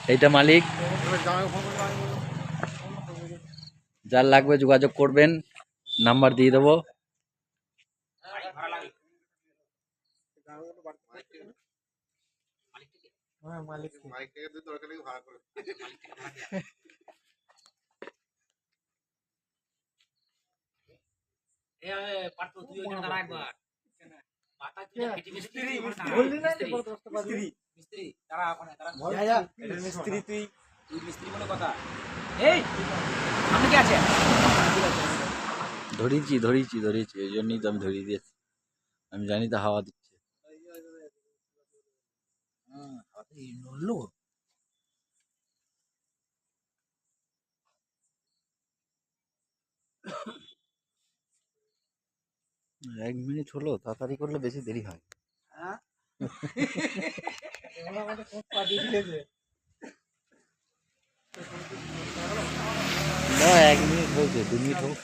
এইটা মালিক। যার লাগবে যোগাযোগ করবেন নাম্বার দিয়ে দেবো। হ্যাঁ মালিক বললি না এবার দশটা বাজে। যা, যা। এটার মিস্ত্রি তুই ধরিয়েছি ধরিয়েছি ধরিয়েছি ওই জন্যই তো আমি ধরিয়ে দিয়েছি। আমি জানি তো হাওয়া দিচ্ছে। এক মিনিট হলো তাড়াতাড়ি করলে বেশি দেরি হয়। এবার না এক মিনিট হয়েছে দু মিনিট হোক।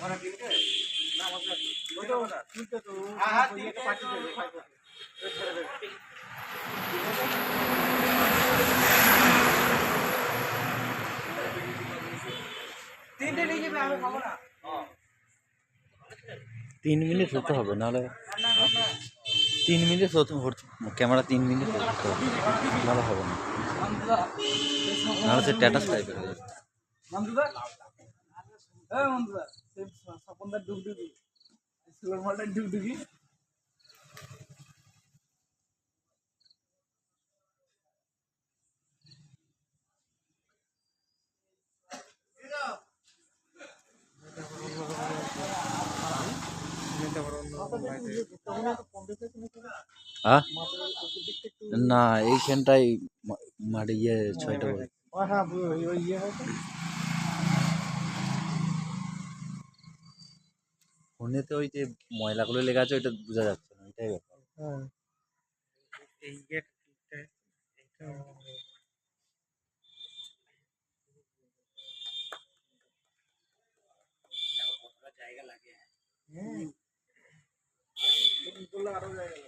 তিন মিনিট হতে হবে নাহলে তিন মিনিট হতে ক্যামেরা তিন মিনিট হতে হবে। ভালো হবে না। নাহলে সে স্ট্যাটাস টাইপের হয়ে যাবে। ডুগডুগি সুগার মলটার ডুগডুগি হ্যাঁ না এইখানটাই মা- মাঠে গিয়ে ছয়টা হ্যাঁ ইয়ে হয়তো ফোনেতে ওই যে ময়লাগুলো লেগে আছে, ওইটা বোঝা যাচ্ছে না, এটাই ব্যাপার। হ্যাঁ। জায়গা লাগে हो जाएगा